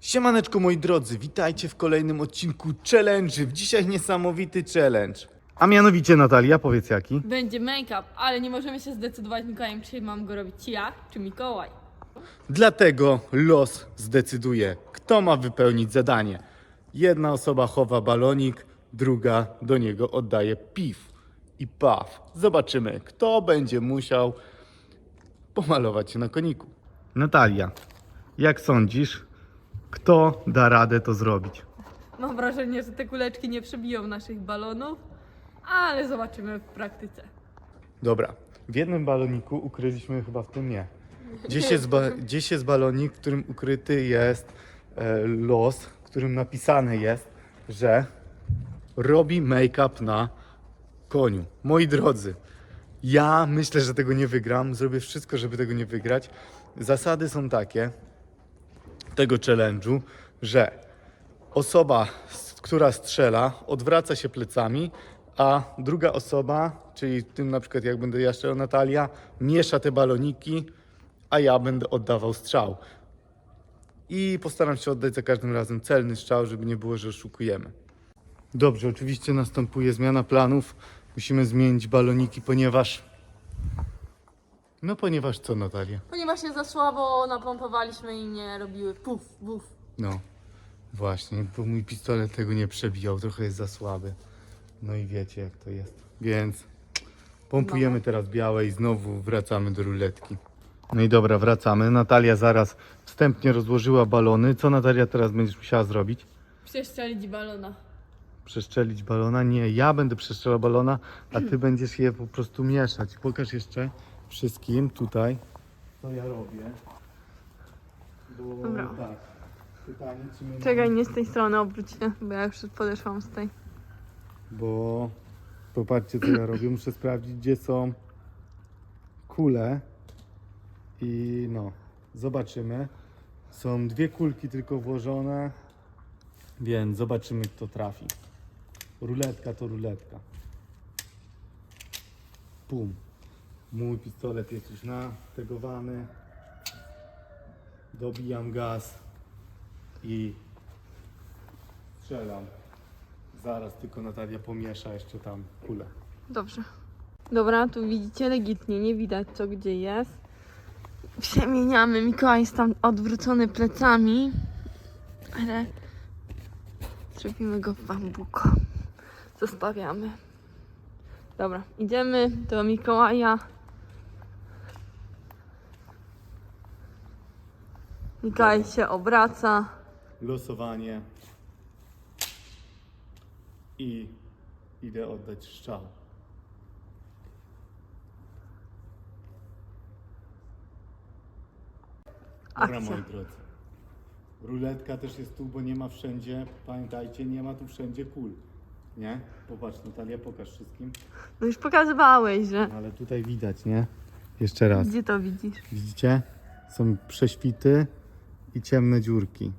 Siemaneczko moi drodzy, witajcie w kolejnym odcinku challenge'y. Dzisiaj niesamowity challenge. A mianowicie Natalia, powiedz jaki? Będzie make-up, ale nie możemy się zdecydować Mikołajem, czy mam go robić ja, czy Mikołaj. Dlatego los zdecyduje, kto ma wypełnić zadanie. Jedna osoba chowa balonik, druga do niego oddaje piw i paw. Zobaczymy, kto będzie musiał pomalować się na koniku. Natalia, jak sądzisz, kto da radę to zrobić? Mam wrażenie, że te kuleczki nie przebiją naszych balonów, ale zobaczymy w praktyce. Dobra, w jednym baloniku ukryliśmy chyba w tym nie. Gdzieś jest, ba- gdzieś jest balonik, w którym ukryty jest e, los, w którym napisane jest, że robi make-up na koniu. Moi drodzy, ja myślę, że tego nie wygram. Zrobię wszystko, żeby tego nie wygrać. Zasady są takie tego challenge'u, że osoba, która strzela, odwraca się plecami, a druga osoba, czyli tym na przykład jak będę ja strzelał Natalia, miesza te baloniki, a ja będę oddawał strzał. I postaram się oddać za każdym razem celny strzał, żeby nie było, że oszukujemy. Dobrze, oczywiście następuje zmiana planów. Musimy zmienić baloniki, ponieważ... No ponieważ co Natalia? Ponieważ się za słabo napompowaliśmy i nie robiły puf, buf. No, właśnie, bo mój pistolet tego nie przebijał, trochę jest za słaby. No i wiecie jak to jest. Więc pompujemy teraz białe i znowu wracamy do ruletki. No i dobra, wracamy. Natalia zaraz wstępnie rozłożyła balony. Co Natalia teraz będziesz musiała zrobić? Przestrzelić balona. Przeszczelić balona? Nie, ja będę przeszczelał balona, a ty będziesz je po prostu mieszać. Pokaż jeszcze wszystkim tutaj, co ja robię. Bo Dobra. tak, pytanie, czy my Czekaj, nie z tej strony obróć się, bo ja już podeszłam z tej. bo popatrzcie co ja robię. Muszę sprawdzić gdzie są kule i no, zobaczymy. Są dwie kulki tylko włożone, więc zobaczymy kto trafi. Ruletka to ruletka. Pum. Mój pistolet jest już nategowany. Dobijam gaz i strzelam. Zaraz tylko Natalia pomiesza jeszcze tam kulę. Dobrze. Dobra, tu widzicie legitnie, nie widać co gdzie jest. Przemieniamy, Mikołaj jest tam odwrócony plecami, ale zrobimy go w bambuko. Zostawiamy. Dobra, idziemy do Mikołaja. Mikołaj się obraca. Losowanie. I idę oddać strzał. Dobra, Akcja. moi drodzy. Ruletka też jest tu, bo nie ma wszędzie, pamiętajcie, nie ma tu wszędzie kul. Nie? Popatrz, Natalia, pokaż wszystkim. No już pokazywałeś, że... Ale tutaj widać, nie? Jeszcze raz. Gdzie to widzisz? Widzicie? Są prześwity i ciemne dziurki.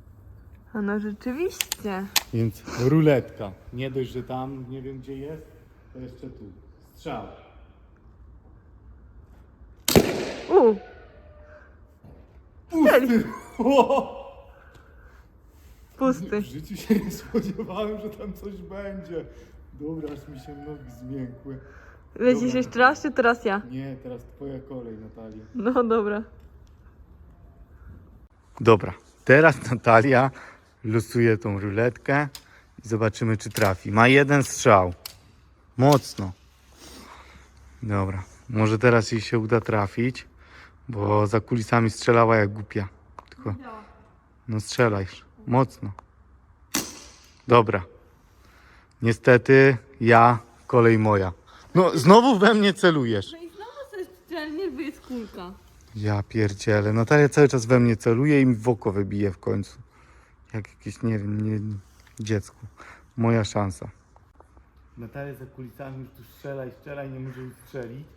A no rzeczywiście. Więc ruletka. Nie dość, że tam nie wiem gdzie jest, to jeszcze tu. Strzał. U, pusty. W życiu się nie spodziewałem, że tam coś będzie. Dobra, aż mi się nogi zmiękły. Lecisz Dobra. jeszcze raz, czy teraz ja? Nie, teraz twoja kolej, Natalia. No dobra. Dobra, teraz Natalia losuje tą ruletkę i zobaczymy, czy trafi. Ma jeden strzał. Mocno. Dobra, może teraz jej się uda trafić, bo za kulisami strzelała jak głupia. Tylko, no strzelaj, mocno. Dobra. Niestety ja, kolej moja. No, znowu we mnie celujesz. No i znowu coś celnie, bo jest kulka. Ja pierdzielę. Natalia cały czas we mnie celuje i mi w oko wybije w końcu. Jak jakieś, nie wiem, nie, dziecku. Moja szansa. Natalia za kulisami już tu strzela i strzela i nie może ustrzelić.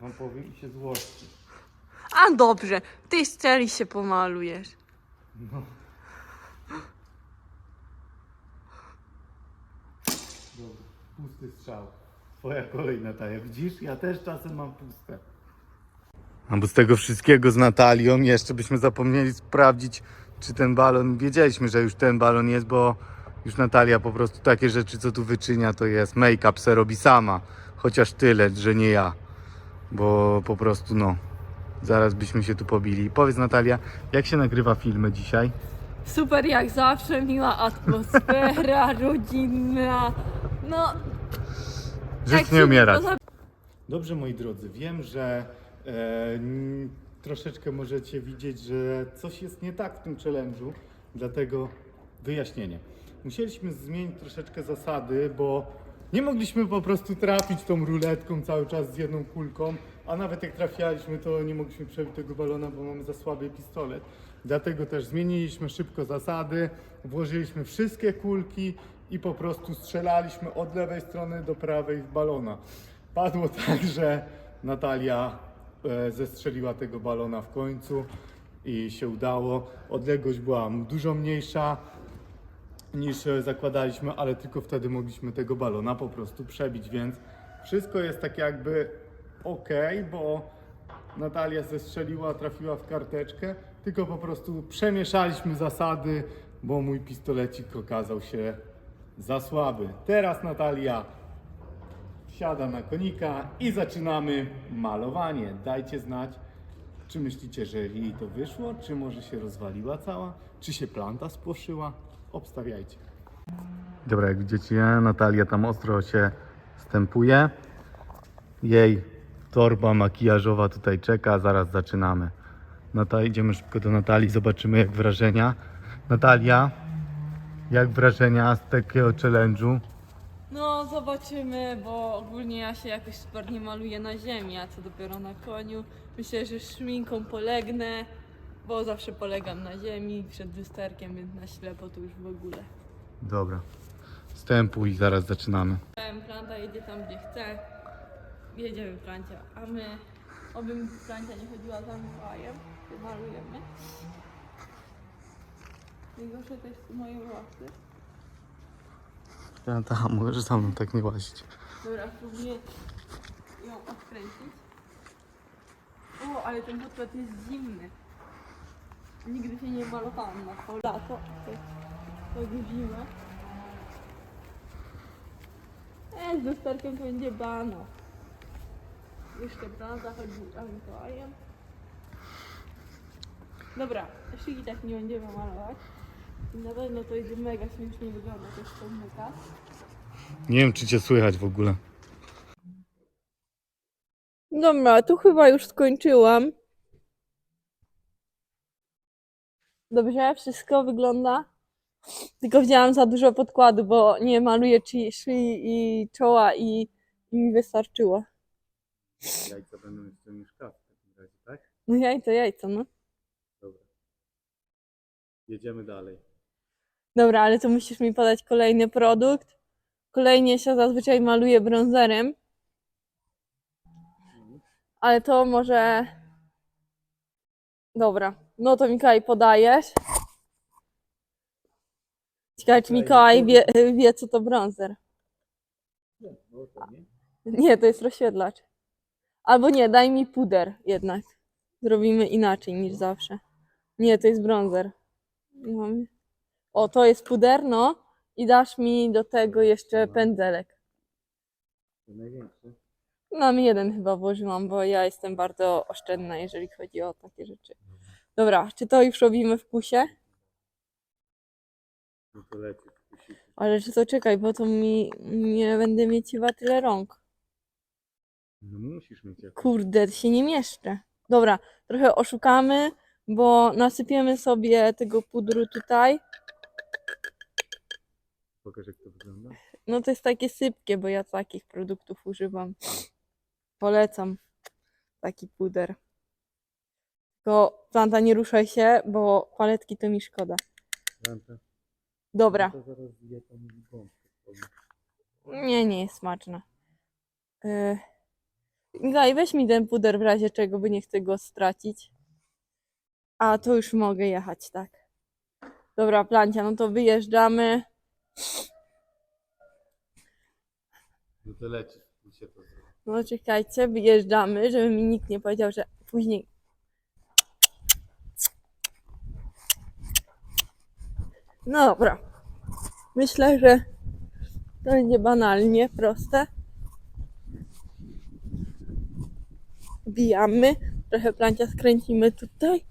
Wam powiem i się złości. A dobrze, ty strzeli się pomalujesz. No. Dobra, pusty strzał. Twoja kolej Natalia. Widzisz? Ja też czasem mam puste. A bo z tego wszystkiego z Natalią jeszcze byśmy zapomnieli sprawdzić, czy ten balon, wiedzieliśmy, że już ten balon jest, bo już Natalia po prostu takie rzeczy, co tu wyczynia, to jest make-up se robi sama. Chociaż tyle, że nie ja. Bo po prostu no, zaraz byśmy się tu pobili. Powiedz Natalia, jak się nagrywa filmy dzisiaj? Super jak zawsze, miła atmosfera, rodzinna. No, Żyć jak nie poza- Dobrze, moi drodzy, wiem, że troszeczkę możecie widzieć, że coś jest nie tak w tym challenge'u, dlatego wyjaśnienie. Musieliśmy zmienić troszeczkę zasady, bo nie mogliśmy po prostu trafić tą ruletką cały czas z jedną kulką, a nawet jak trafialiśmy, to nie mogliśmy przebić tego balona, bo mamy za słaby pistolet. Dlatego też zmieniliśmy szybko zasady, włożyliśmy wszystkie kulki i po prostu strzelaliśmy od lewej strony do prawej w balona. Padło tak, że Natalia e, zestrzeliła tego balona w końcu i się udało. Odległość była dużo mniejsza niż e, zakładaliśmy, ale tylko wtedy mogliśmy tego balona po prostu przebić, więc wszystko jest tak jakby ok, bo Natalia zestrzeliła, trafiła w karteczkę, tylko po prostu przemieszaliśmy zasady, bo mój pistolecik okazał się za słaby. Teraz Natalia wsiada na konika i zaczynamy malowanie. Dajcie znać, czy myślicie, że jej to wyszło, czy może się rozwaliła cała, czy się planta spłoszyła. Obstawiajcie. Dobra, jak widzicie, Natalia tam ostro się stępuje. Jej torba makijażowa tutaj czeka, zaraz zaczynamy. Nata, idziemy szybko do Natalii, zobaczymy jak wrażenia. Natalia, jak wrażenia z takiego challenge'u? No, zobaczymy, bo ogólnie ja się jakoś super nie maluję na ziemi, a co dopiero na koniu. Myślę, że szminką polegnę, bo zawsze polegam na ziemi przed lusterkiem, więc na ślepo to już w ogóle. Dobra, stępuj, zaraz zaczynamy. Planta jedzie tam, gdzie chce. Jedziemy Plancia, a my, obym Plancia nie chodziła za Mikołajem, malujemy. Najgorsze to jest moje włosy. Ja tam, możesz za tak nie łazić. Dobra, spróbuję ją odkręcić. O, ale ten podkład jest zimny. Nigdy się nie malowałam na to lato, to, to zimę. E, z to będzie bano. Jeszcze planta chodzi za Mikołajem. Dobra, szygi tak nie będziemy malować. Na pewno to będzie mega śmiesznie wygląda, to jest pomyka. Nie wiem, czy cię słychać w ogóle. Dobra, tu chyba już skończyłam. Dobrze, wszystko wygląda. Tylko wzięłam za dużo podkładu, bo nie maluję czy- szyi i czoła i, i mi wystarczyło. Jajca będą jeszcze mieszkały w takim razie, tak? No jajco, jajco, no. Dobra. Jedziemy dalej. Dobra, ale to musisz mi podać kolejny produkt. Kolejnie się zazwyczaj maluje bronzerem. Ale to może... Dobra, no to Mikołaj podajesz. Ciekawe, czy Mikołaj wie, wie co to bronzer. No, nie. Nie, to jest rozświetlacz. Albo nie, daj mi puder jednak. Zrobimy inaczej niż zawsze. Nie, to jest bronzer. Nie mam... O, to jest puder, no. I dasz mi do tego jeszcze No. pędzelek. To największy. Mam jeden chyba włożyłam, bo ja jestem bardzo oszczędna, jeżeli chodzi o takie rzeczy. Dobra, czy to już robimy w kusie? No to leci. kusiku. Ale czy to czekaj, bo to mi nie będę mieć chyba tyle rąk. No musisz mieć jak. Kurde, się nie mieszczę. Dobra, trochę oszukamy, bo nasypiemy sobie tego pudru tutaj. Pokaż jak to wygląda. No to jest takie sypkie, bo ja takich produktów używam. Polecam taki puder. Tylko planta nie ruszaj się, bo paletki to mi szkoda. Ręce. Dobra. To zaraz zje gąbkę. Nie, nie jest smaczna. Yy. Gaj, weź mi ten puder w razie czego, by nie chcę go stracić. A, to już mogę jechać, tak. Dobra, Plancia, no to wyjeżdżamy. No to leci. Tu się to zrobi. No czekajcie, wyjeżdżamy, żeby mi nikt nie powiedział, że później. No dobra. Myślę, że to będzie banalnie proste. Wbijamy. Trochę plancia skręcimy tutaj.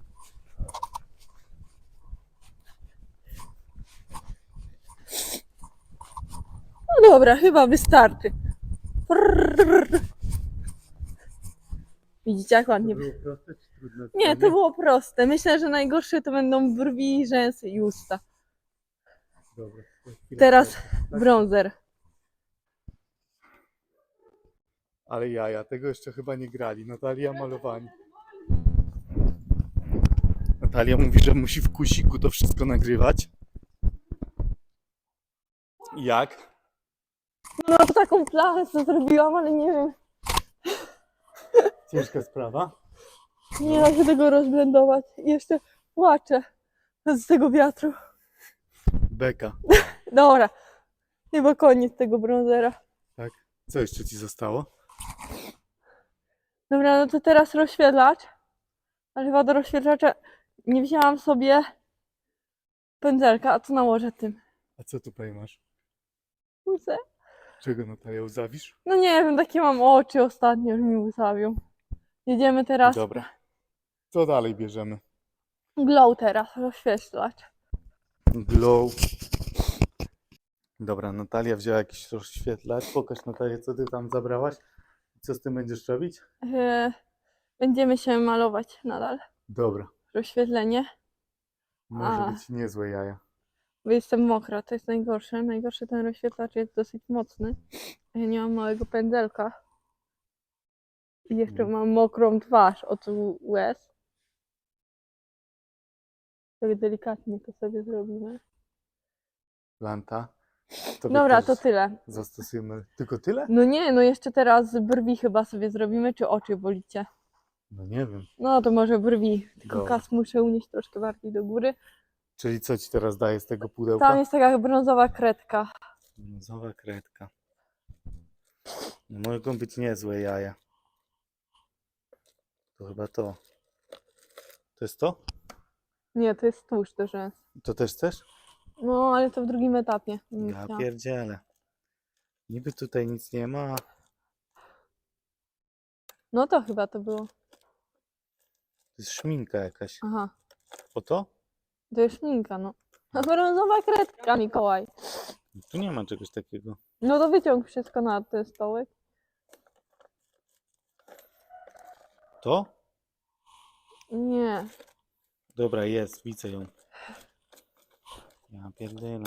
Dobra, chyba wystarczy. Prrrr. Widzicie, jak ładnie. było proste czy trudne? Nie, to było proste. Myślę, że najgorsze to będą brwi, rzęsy i usta. Dobra, to chwilę Teraz proste. bronzer. Ale jaja, tego jeszcze chyba nie grali. Natalia malowanie. Natalia mówi, że musi w kusiku to wszystko nagrywać. Jak? No taką plachę co zrobiłam, ale nie wiem. Ciężka sprawa. Nie da się tego rozblendować. I Jeszcze płaczę z tego wiatru. Beka. Dobra. Chyba koniec tego bronzera. Tak? Co jeszcze ci zostało? Dobra, no to teraz rozświetlacz. Ale chyba do rozświetlacza nie wzięłam sobie pędzelka, a co nałożę tym? A co tutaj masz? Łzę. Czego Natalia uzawisz? No nie wiem, takie mam oczy ostatnio, że mi łzawią. Jedziemy teraz. Dobra. Co dalej bierzemy? Glow teraz, rozświetlacz. Glow. Dobra, Natalia wzięła jakiś rozświetlacz. Pokaż Natalia, co ty tam zabrałaś. Co z tym będziesz robić? Yy, będziemy się malować nadal. Dobra. Rozświetlenie. Może A. być niezłe jaja. Bo jestem mokra, to jest najgorsze. Najgorszy ten rozświetlacz jest dosyć mocny. Ja nie mam małego pędzelka. I jeszcze Mhm. mam mokrą twarz od łez. Tak delikatnie to sobie zrobimy. Lanta. Tobie Dobra, też to tyle. Zastosujemy. Tylko tyle? No nie, no jeszcze teraz brwi chyba sobie zrobimy, czy oczy wolicie? No nie wiem. No to może brwi. Tylko Dobra. kas muszę unieść troszkę bardziej do góry. Czyli co ci teraz daje z tego pudełka? Tam jest taka brązowa kredka. Brązowa kredka. No mogą być niezłe jaja. To chyba to. To jest to? Nie, to jest tłuszcz do rzęs. To też chcesz? No, ale to w drugim etapie. Nie Ja chciałam. pierdzielę. Niby tutaj nic nie ma. No to chyba to było. To jest szminka jakaś. Aha, O to? To jest szminka, no. Brązowa kredka, Mikołaj. Tu nie ma czegoś takiego. No to wyciąg wszystko na ten stołek. To? Nie. Dobra, jest, widzę ją. Ja pierdolę.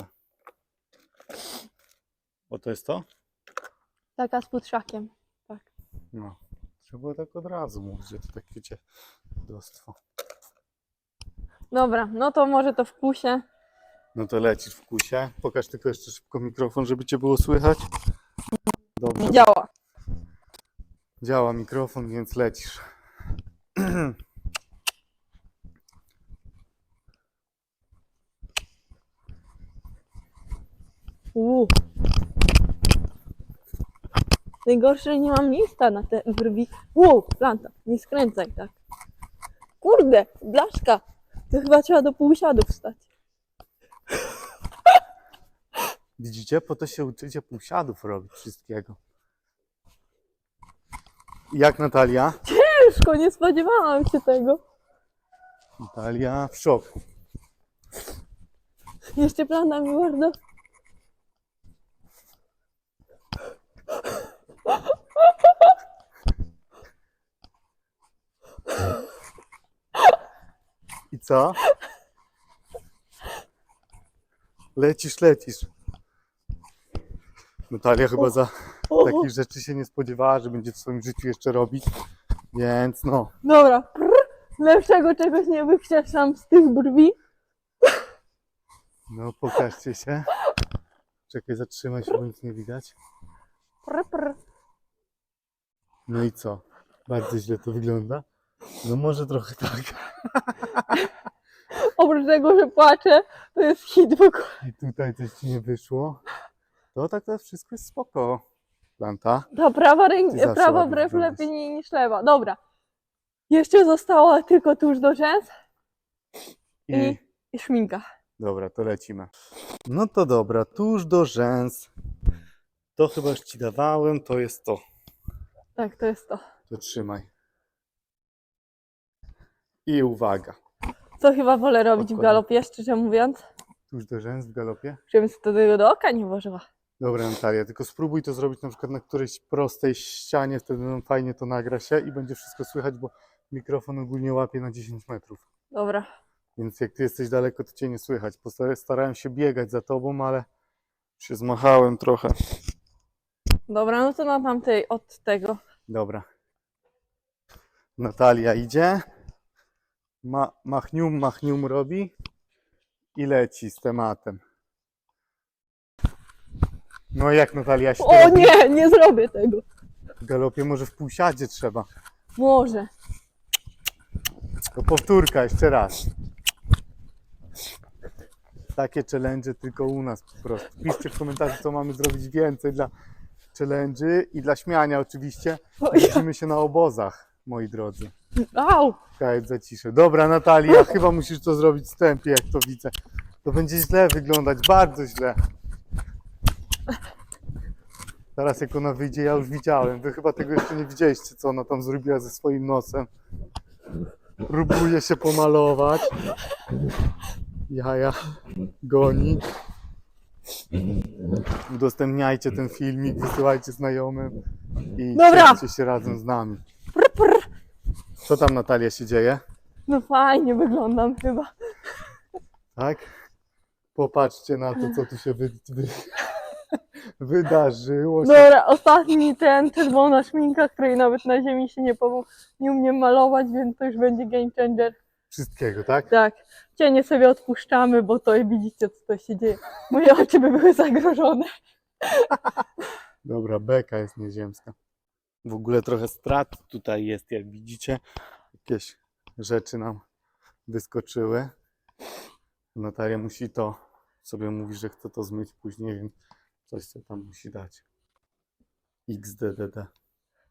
O, to jest to? Taka z futrzakiem. Tak. No. Trzeba było tak od razu mówić, że to takie cię dostwo. Dobra, no to może to w kusie. No to lecisz w kusie. Pokaż tylko jeszcze szybko mikrofon, żeby cię było słychać. Dobrze. Działa. Działa mikrofon, więc lecisz. Uuu. Najgorsze, że nie mam miejsca na te brwi. Wow, planta, nie skręcaj tak. Kurde, blaszka. To chyba trzeba do półsiadów wstać. Widzicie? Po to się uczycie półsiadów robić wszystkiego. Jak Natalia? Ciężko, nie spodziewałam się tego. Natalia w szoku. Jeszcze planta mi bardzo. Co? Lecisz, lecisz. Natalia chyba za takich rzeczy się nie spodziewała, że będzie w swoim życiu jeszcze robić. Więc no, dobra. Prr, lepszego czegoś nie wykrzeszam z tych brwi. no pokażcie się. Czekaj, zatrzymaj się, bo nic nie widać. Prr, prr. No i co? Bardzo źle to wygląda. No może trochę tak. Oprócz tego, że płaczę, to jest hit w ogóle. I tutaj coś ci nie wyszło. To tak to wszystko jest spoko. Planta. Ta prawa, Ty prawa ładnie brew wyglądasz. lepiej niż lewa. Dobra. Jeszcze została tylko tuż do rzęs I... I- i szminka. Dobra, to lecimy. No to dobra, tuż do rzęs. To chyba już ci dawałem, to jest to. Tak, to jest to. To trzymaj. I uwaga. Co chyba wolę robić w Odkładam. galopie, szczerze mówiąc, Tuż do rzęs w galopie. żebym sobie to tego do oka nie włożyła. Dobra, Natalia, tylko spróbuj to zrobić na przykład na którejś prostej ścianie, wtedy nam fajnie to nagra się i będzie wszystko słychać, bo mikrofon ogólnie łapie na 10 metrów. Dobra. Więc jak ty jesteś daleko, to cię nie słychać. Posta- Starałem się biegać za tobą, ale się zmachałem trochę. Dobra, no to na tamtej od tego. Dobra. Natalia idzie. Ma, machnium, machnium robi i leci z tematem. No jak Natalia się O nie, nie zrobię tego. W galopie może w półsiadzie trzeba. Może. To powtórka jeszcze raz. Takie challenge tylko u nas po prostu. Piszcie w komentarzu, co mamy zrobić więcej dla challenge i dla śmiania oczywiście. Widzimy się na obozach, moi drodzy. au. Kajec za ciszę. Dobra, Natalia, chyba musisz to zrobić w tempie, jak to widzę. To będzie źle wyglądać, bardzo źle. Teraz jak ona wyjdzie, ja już widziałem. Wy chyba tego jeszcze nie widzieliście, co ona tam zrobiła ze swoim nosem. Próbuje się pomalować. Jaja goni. Udostępniajcie ten filmik, wysyłajcie znajomym i Dobra. cieszcie się razem z nami. Prr, prr. Co tam Natalia się dzieje? No fajnie wyglądam chyba. Tak? Popatrzcie na to, co tu się wy, wy, wydarzyło. Się. Dobra, ostatni ten czerwona szminka, której nawet na ziemi się nie, pomógł, nie umiem malować, więc to już będzie game changer. Wszystkiego, tak? Tak, cienie sobie odpuszczamy, bo to widzicie, co to się dzieje. Moje oczy by były zagrożone. Dobra, beka jest nieziemska. W ogóle trochę strat tutaj jest, jak widzicie. Jakieś rzeczy nam wyskoczyły. Natalia musi to, sobie mówi, że chce to zmyć później, więc coś co tam musi dać. XDDD.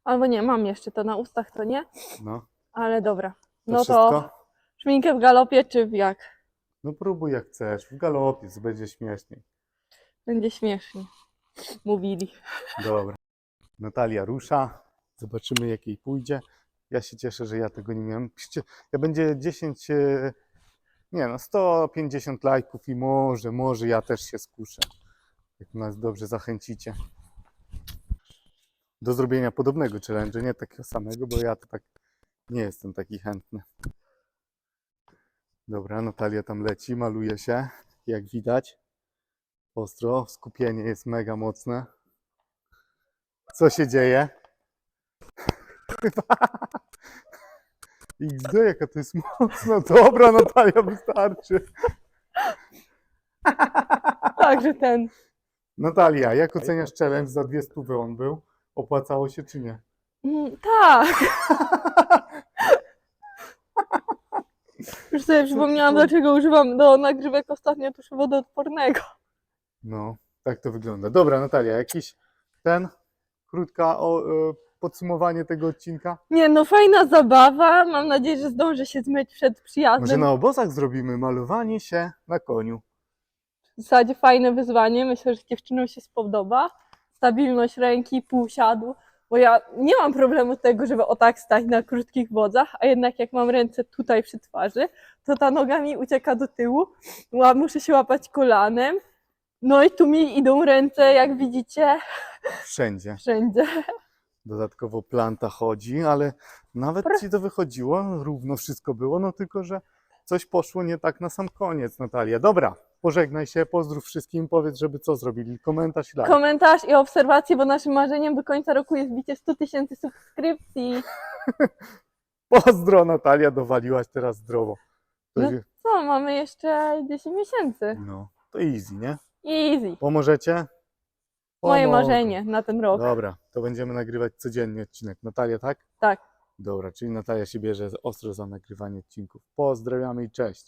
Albo nie, mam jeszcze to na ustach, to nie, No, ale dobra. to No wszystko? to szminkę w galopie, czy w jak? No próbuj jak chcesz. W galopie, to będzie śmieszniej. Będzie śmiesznie. Mówili. Dobra. Natalia rusza. Zobaczymy, jak jej pójdzie. Ja się cieszę, że ja tego nie miałem. Piszcie, ja będzie 10, e, nie no, 150 lajków i może, może ja też się skuszę. Jak nas dobrze zachęcicie. Do zrobienia podobnego challenge, nie takiego samego, bo ja to tak nie jestem taki chętny. Dobra, Natalia tam leci, maluje się, jak widać. Ostro, skupienie jest mega mocne. Co się dzieje? XD, jaka to jest mocna. Dobra, Natalia, wystarczy. Także ten. Natalia, jak oceniasz challenge za dwie stówy on był? Opłacało się czy nie? Mm, tak. Już sobie przypomniałam, dlaczego używam do nagrywek ostatnio tuszu wodoodpornego. No, tak to wygląda. Dobra, Natalia, jakiś ten, krótka o, e, podsumowanie tego odcinka? Nie no, fajna zabawa. Mam nadzieję, że zdążę się zmyć przed Może przyjazdem. na obozach zrobimy malowanie się na koniu. W zasadzie fajne wyzwanie. Myślę, że dziewczynom się spodoba. Stabilność ręki, półsiadu. Bo ja nie mam problemu tego, żeby o tak stać na krótkich wodzach, a jednak jak mam ręce tutaj przy twarzy, to ta noga mi ucieka do tyłu. Muszę się łapać kolanem. No i tu mi idą ręce, jak widzicie, Wszędzie. wszędzie. Dodatkowo planta chodzi, ale nawet ci to wychodziło, równo wszystko było, no tylko, że coś poszło nie tak na sam koniec, Natalia. Dobra, pożegnaj się, pozdrów wszystkim, powiedz, żeby co zrobili, komentarz i like. Komentarz i obserwacje, bo naszym marzeniem do końca roku jest bicie 100 tysięcy subskrypcji. Pozdro, Natalia, dowaliłaś teraz zdrowo. To No. się- Co, mamy jeszcze 10 miesięcy. no, to easy, nie? Easy. Pomożecie? Moje marzenie na ten rok. Dobra, to będziemy nagrywać codziennie odcinek. Natalia, tak? Tak. Dobra, czyli Natalia się bierze ostro za nagrywanie odcinków. Pozdrawiamy i cześć.